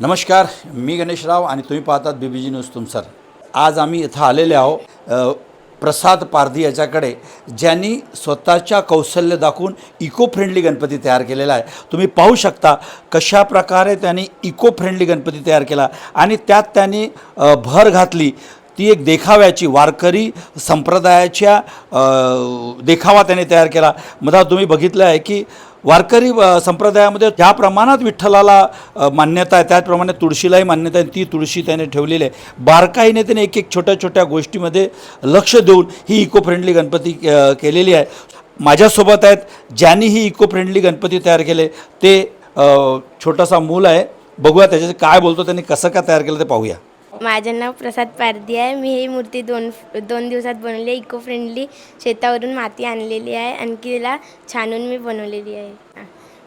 नमस्कार मी गणेशराव आणि तुम्ही पाहतात बी बी जी न्यूज तुमसर. आज आम्ही इथं आलेले आहो प्रसाद पारधी याच्याकडे ज्यांनी स्वतःच्या कौशल्य दाखवून इको फ्रेंडली गणपती तयार केलेला आहे. तुम्ही पाहू शकता कशा प्रकारे त्यांनी इको फ्रेंडली गणपती तयार केला आणि त्यात त्यांनी भर घातली. ती एक देखाव्याची वारकरी संप्रदायाच्या देखावा त्याने तयार केला. मधा तुम्ही बघितलं आहे की वारकरी संप्रदायामध्ये ज्या प्रमाणात विठ्ठलाला मान्यता आहे त्याचप्रमाणे तुळशीलाही मान्यता आहे ती तुळशी त्याने ठेवलेली आहे. बारकाईने त्याने एक एक छोट्या छोट्या गोष्टीमध्ये लक्ष देऊन ही इको फ्रेंडली गणपती केलेली आहे. माझ्यासोबत आहेत ज्यांनी ही इको फ्रेंडली गणपती तयार केले ते छोटासा मूल आहे. बघूया त्याच्याशी काय बोलतो त्यांनी कसं काय तयार केलं ते पाहूया. माझं नाव प्रसाद पारधी आहे. मी ही मूर्ती दोन दोन दिवसात बनवली आहे. इको फ्रेंडली शेतावरून माती आणलेली आहे. आणखी तिला छानून मी बनवलेली आहे.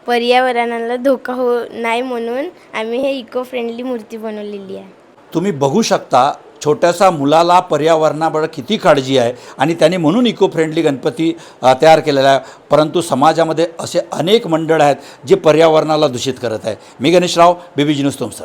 पर्यावरणाला धोका हो नाही म्हणून आम्ही हे इको फ्रेंडली मूर्ती बनवलेली आहे. तुम्ही बघू शकता छोट्याशा मुलाला पर्यावरणाबद्दल किती काळजी आहे आणि त्याने म्हणून इको फ्रेंडली गणपती तयार केलेला आहे. परंतु समाजामध्ये असे अनेक मंडळ आहेत जे पर्यावरणाला दूषित करत आहे. मी गणेशराव बीबीजी न्यूज तुमसर.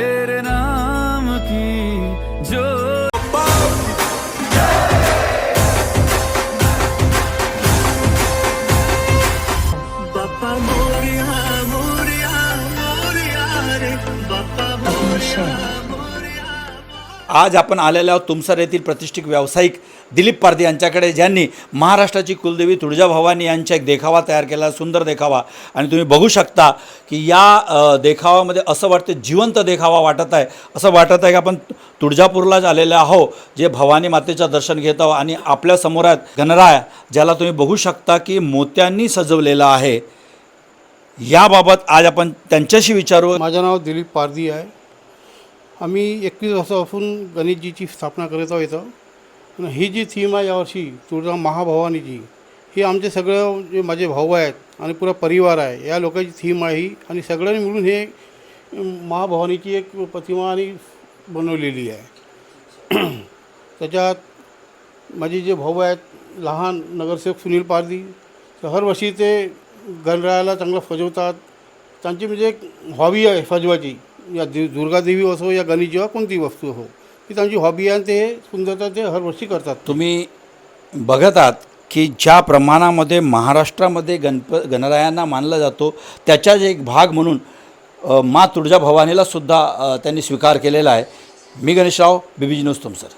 तेरे नाम की जो बाप्पा मोरया मोरया मोरया रे. बाप्पा मोरया मोरया आज आपण आलेलो आहोत तुमसर येथील प्रतिष्ठित व्यावसायिक दिलीप पारधी यांच्याकडे ज्यांनी महाराष्ट्राची कुलदेवी तुळजाभवानी यांचा एक देखावा तयार केला सुंदर देखावा. आणि तुम्ही बघू शकता की या देखावामध्ये असं वाटतं जिवंत देखावा वाटत आहे. असं वाटत आहे की आपण तुळजापूरलाच आलेले आहो जे भवानी मातेचं दर्शन घेत आहो आणि आपल्यासमोर आहेत गणराय ज्याला तुम्ही बघू शकता की मोत्यांनी सजवलेलं आहे. याबाबत आज आपण त्यांच्याशी विचारू. माझं नाव दिलीप पारधी आहे. आम्ही एकवीस वर्षापासून गणेशजीची स्थापना करत आहोत इथं. ही जी थीम आहे यावर्षी तुळजा महाभवानीची ही आमचे सगळं जे माझे भाऊ आहेत आणि पुरा परिवार आहे या लोकांची थीम आहे ही. आणि सगळ्यांनी मिळून हे महाभवानीची एक प्रतिमा आणि बनवलेली आहे. त्याच्यात माझे जे भाऊ आहेत लहान नगरसेवक सुनील पारधी तर हरवर्षी ते गणरायाला चांगलं सजवतात. त्यांची म्हणजे एक हॉबी आहे सजवायची. या दु दुर्गादेवी असो या गणेश जेव्हा कोणती वस्तू हो? ती त्यांची हॉबी आहे आणि ते हे सुंदरता ते हरवर्षी करतात. तुम्ही बघत आहात की ज्या प्रमाणामध्ये महाराष्ट्रामध्ये गणप गणरायांना मानला जातो त्याचाच एक भाग म्हणून मा तुळजा भवानीला सुद्धा त्यांनी स्वीकार केलेला आहे. मी गणेशराव बीबीजी न्यूज तुमसर